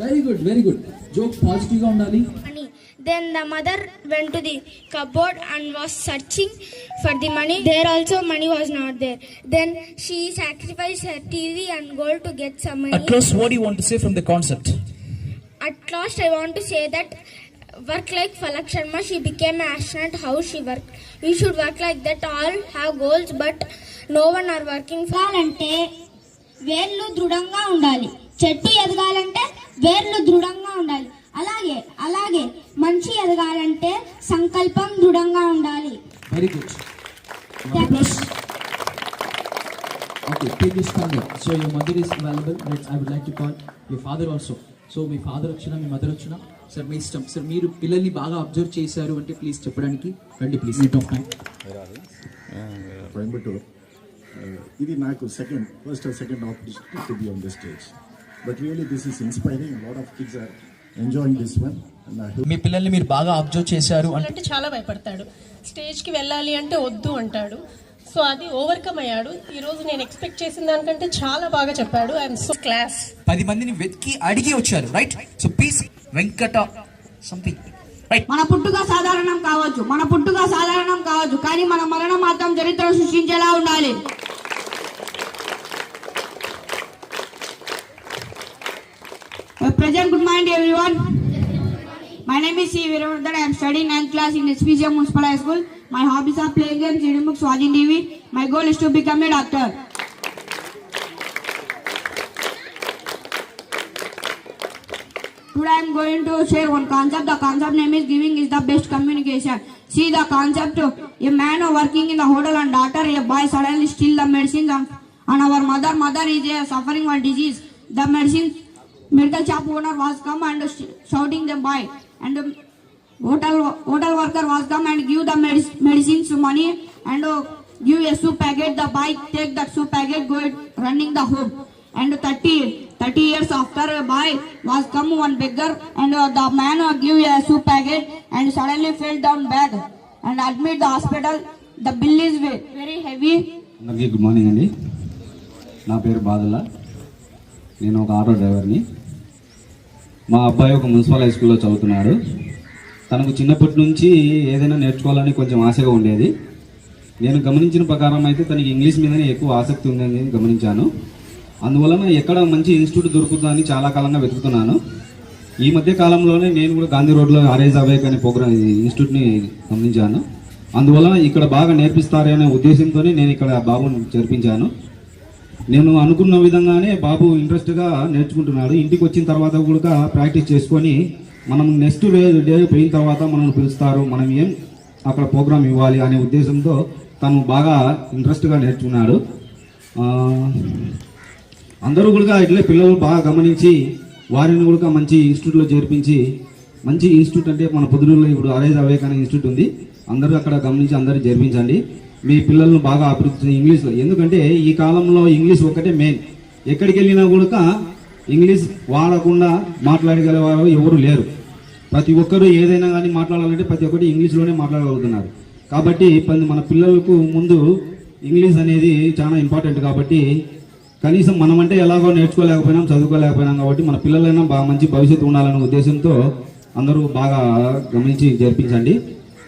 Very good very good jokes పాజిటివ్గా ఉండాలి money. Then the mother went to the cupboard and was searching for the money. There also money was not there. Then she sacrificed her TV and gold to get some money. At close, what do you want to say from the concept? At last, I want to say that work like Falak Sharma, she became an astronaut. How she worked. We should work like that. All have goals, but no one are working for. ఎదగాలంటే వేర్లు దృఢంగా ఉండాలి చెట్టు ఎదగాలంటే వేర్లు దృఢంగా ఉండాలి అలాగే అలాగే మనిషి ఎదగాలంటే సంకల్పం దృఢంగా ఉండాలి. One plus. Okay, take this thunder. So your mother is available. Let's, I would like to call your father also. So me father వచ్చినా మీ మదర్ వచ్చినా సార్ మీ ఇష్టం సార్ మీరు పిల్లల్ని బాగా అబ్జర్వ్ చేశారు అంటే ప్లీజ్ చెప్పడానికి రండి please meet of time Coimbatore ఇది నాకు second first second opportunity to be on the stage but really this is inspiring lot of kids are enjoying this one మీ పిల్లల్ని మీరు బాగా అబ్జర్వ్ చేశారు అంటే అంటే చాలా భయపడతాడు. స్టేజ్కి వెళ్ళాలి అంటే వద్దు అంటాడు. సో అది ఓవర్కమ్ అయ్యాడు. ఈరోజు నేను ఎక్స్పెక్ట్ చేసిన దానికంటే చాలా బాగా చెప్పాడు. ఐఎమ్ సో క్లాస్ పది మందిని వెతికి అడిగి వచ్చారు right so peace Venkata something right మన పుట్టుక సాధారణం కావచ్చు. మన పుట్టుక సాధారణం కావచ్చు. కానీ మన మరణం మాత్రం చరిత్ర సృష్టించేలా ఉండాలి. Present good morning everyone. My name is C. Viravardhan. I am studying 9th class in SPCM Municipal High School. My hobbies are playing games, reading books, watching TV. My goal is to become a doctor. Today I am going to share one concept. The concept name is giving is the best communication. See the concept. A man working in the hotel and daughter, a boy suddenly steal the medicines and, our mother, mother is suffering one disease. The medicine, medical shop owner was come and sh- shouting the boy and um, hotel hotel worker was come and give the medic- medicines money and uh, give a soup packet. The boy take that soup packet, go running the home. And 30, 30 years after a boy was come one beggar and uh, the man uh, give a soup packet and suddenly fell down bad and admit the hospital. The bill is ve- very heavy. అందరికీ good morning అండి నా పేరు బాదుల నేను ఒక auto డ్రైవర్ని మా అబ్బాయి ఒక మున్సిపల్ హై స్కూల్లో చదువుతున్నాడు. తనకు చిన్నప్పటి నుంచి ఏదైనా నేర్చుకోవాలని కొంచెం ఆశగా ఉండేది. నేను గమనించిన ప్రకారం అయితే తనకి ఇంగ్లీష్ మీదనే ఎక్కువ ఆసక్తి ఉందని గమనించాను. అందువలన ఎక్కడ మంచి ఇన్స్టిట్యూట్ దొరుకుతుందని చాలా కాలంగా వెతుకుతున్నాను. ఈ మధ్య కాలంలోనే నేను కూడా గాంధీ రోడ్లో ఆర్ఎస్ అవేక్ అనే ప్రోగ్రామ్ ఇన్స్టిట్యూట్ని గమనించాను. అందువలన ఇక్కడ బాగా నేర్పిస్తారనే ఉద్దేశంతోనే నేను ఇక్కడ బాబుని చేర్పించాను నేను అనుకున్న విధంగానే బాబు ఇంట్రెస్ట్గా నేర్చుకుంటున్నాడు. ఇంటికి వచ్చిన తర్వాత కూడా ప్రాక్టీస్ చేసుకొని మనం నెక్స్ట్ డే పోయిన తర్వాత మనల్ని పిలుస్తారు. మనం ఏం అక్కడ ప్రోగ్రామ్ ఇవ్వాలి అనే ఉద్దేశంతో తను బాగా ఇంట్రెస్ట్గా నేర్చుకున్నాడు. అందరూ కూడా ఇట్లే పిల్లలు బాగా గమనించి వారిని కూడా మంచి ఇన్స్టిట్యూట్లో చేర్పించి మంచి ఇన్స్టిట్యూట్ అంటే మన పొద్దునూరులో ఇప్పుడు అరేజ్ అవేక్ ఇన్స్టిట్యూట్ ఉంది. అందరూ అక్కడ గమనించి అందరూ చేర్పించండి. మీ పిల్లలను బాగా అభివృద్ధి ఇంగ్లీష్లో. ఎందుకంటే ఈ కాలంలో ఇంగ్లీష్ ఒక్కటే మెయిన్ ఎక్కడికి వెళ్ళినా కూడా ఇంగ్లీష్ వాడకుండా మాట్లాడగలవారు ఎవరు లేరు. ప్రతి ఒక్కరూ ఏదైనా కానీ మాట్లాడాలంటే ప్రతి ఒక్కటి ఇంగ్లీష్లోనే మాట్లాడగలుగుతున్నారు. కాబట్టి పది- మన పిల్లలకు ముందు ఇంగ్లీష్ అనేది చాలా ఇంపార్టెంట్ కాబట్టి కనీసం మనమంటే ఎలాగో నేర్చుకోలేకపోయినాం చదువుకోలేకపోయినాం కాబట్టి మన పిల్లలైనా బాగా మంచి భవిష్యత్తు ఉండాలనే ఉద్దేశంతో అందరూ బాగా గమనించి జరిపించండి.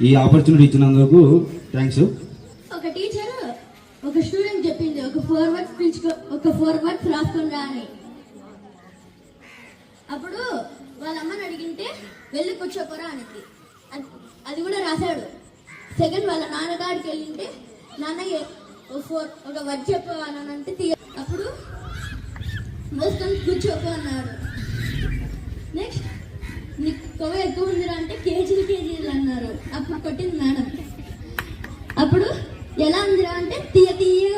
ఈ ఆపర్చునిటీ ఇచ్చినందుకు థ్యాంక్స్ ఒక టీచర్ ఒక స్టూడెంట్ చెప్పింది ఒక ఫోర్ వర్డ్స్ పిలుచుకో ఒక ఫోర్ వర్డ్స్ రాసుకుని రా అని అప్పుడు వాళ్ళ అమ్మని అడిగింటే వెళ్ళి కూర్చోపోరా అనేది అది- అది కూడా రాశాడు. సెకండ్ వాళ్ళ నాన్నగారికి వెళ్ళింటే నాన్న ఫోర్ ఒక వర్డ్ చెప్పవాలనంటే అంటే తీయ అప్పుడు మోసుకొని కూర్చోపో అన్నాడు. నెక్స్ట్ నీకు కొవ్వ ఎక్కువ ఉందిరా అంటే కేజీలు కేజీలు అన్నారు. అప్పుడు కొట్టింది మేడం. అప్పుడు ఎలా ఉందిరా అంటే తీయ తీయ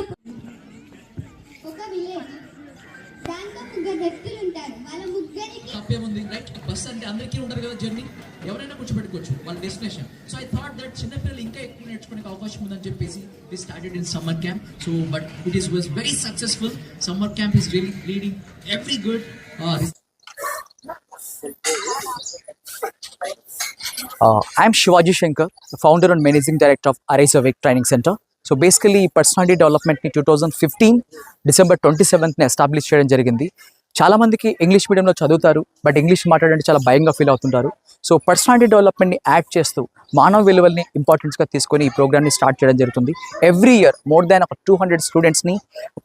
ముగ్గురికి తప్పేముంది రైట్ బస్ అంటే అందరికీ ఉంటారు కదా జర్నీ ఎవరైనా కూర్చోబెట్టుకోవచ్చు. వాళ్ళ destination so I thought that చిన్నపిల్లలు ఇంకా ఎక్కువ నేర్చుకునే అవకాశం ఉందని చెప్పేసి we started in summer camp so but it is was very successful summer camp is really leading every good Uh, I'm Shivaji Shankar, the founder and managing director of Arise Awake Training Center. So basically ఈ personality డెవలప్మెంట్ని two thousand fifteen December twenty సెవెంత్ని establish చేయడం జరిగింది. చాలామందికి English మీడియంలో చదువుతారు but English మాట్లాడంటే చాలా భయంగా feel అవుతుంటారు. So personality డెవలప్మెంట్ని యాడ్ చేస్తూ మానవ విలువల్ని ఇంపార్టెన్స్గా తీసుకొని ఈ ప్రోగ్రామ్ని స్టార్ట్ చేయడం జరుగుతుంది. ఎవ్రీ ఇయర్ మోర్ దాన్ ఒక టూ హండ్రెడ్ స్టూడెంట్స్ని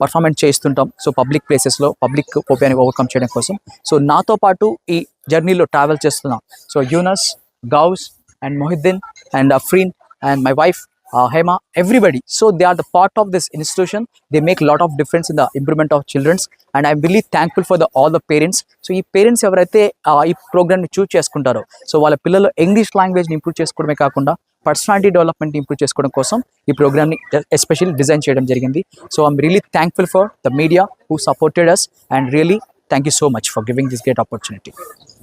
పర్ఫార్మెన్స్ చేస్తుంటాం. సో పబ్లిక్ ప్లేసెస్లో పబ్లిక్ ఓపియాన్ని ఓవర్కమ్ చేయడం కోసం. సో నాతో పాటు ఈ జర్నీలో ట్రావెల్ చేస్తున్నాం so Younus Ghouse and Mohiddin and Afreen and my wife uh, Hema, everybody. So they are the part of this institution. They make a lot of difference in the improvement of children's. And I'm really thankful for the all so ఈ parents ఎవరైతే ఈ ప్రోగ్రామ్ని చూస్ చేసుకుంటారో so వాళ్ళ పిల్లలు English లాంగ్వేజ్ని improve చేసుకోవడమే కాకుండా పర్సనాలిటీ డెవలప్మెంట్ ఇంప్రూవ్ చేసుకోవడం కోసం ఈ ప్రోగ్రామ్ని ఎస్పెషల్లీ డిజైన్ చేయడం జరిగింది so I'm really thankful for the media who supported us and really thank you so much for giving this great opportunity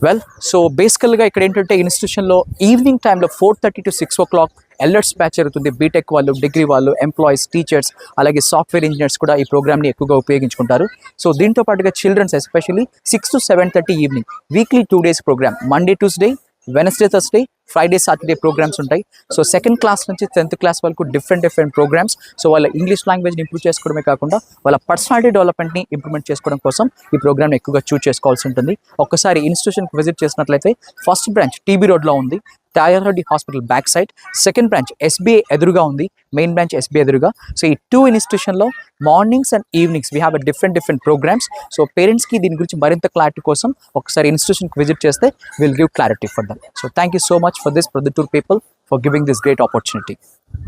well so బేసికల్గా ఇక్కడ ఏంటంటే ఇన్స్టిట్యూషన్లో ఈవినింగ్ టైంలో four thirty to six o'clock ఎల్ఎర్స్ batch జరుగుతుంది. BTech వాళ్ళు degree వాళ్ళు employees teachers అలాగే software engineers కూడా ఈ ప్రోగ్రామ్ని ఎక్కువగా ఉపయోగించుకుంటారు. సో దీంతో పాటుగా childrens especially six to seven thirty evening weekly two days programme Monday Tuesday Wednesday Thursday Friday Saturday programmes ఉంటాయి. సో సెకండ్ క్లాస్ నుంచి టెన్త్ క్లాస్ వరకు డిఫరెంట్ డిఫరెంట్ ప్రోగ్రామ్స్ సో వాళ్ళ ఇంగ్లీష్ లాంగ్వేజ్ని ఇంప్రూవ్ చేసుకోవడమే కాకుండా వాళ్ళ పర్సనాలిటీ డెవలప్మెంట్ని ఇంప్రూవ్మెంట్ చేసుకోవడం కోసం ఈ ప్రోగ్రామ్ని ఎక్కువగా చూస్ చేసుకోవాల్సి ఉంటుంది. ఒక్కసారి ఇన్స్టిట్యూషన్కి విజిట్ చేసినట్లయితే ఫస్ట్ బ్రాంచ్ టీబీ రోడ్లో ఉంది. Tayareddy hospital back side second branch SBI ఎదురుగా ఉంది. మెయిన్ బ్రాంచ్ ఎస్బీఐ ఎదురుగా. సో ఈ two ఇన్స్టిట్యూషన్లో mornings and evenings we have a different different programmes so పేరెంట్స్కి దీని గురించి మరింత క్లారిటీ కోసం ఒకసారి ఇన్స్టిట్యూషన్కి విజిట్ చేస్తే will give clarity for them so thank you so much for this Proddatur people for giving this great opportunity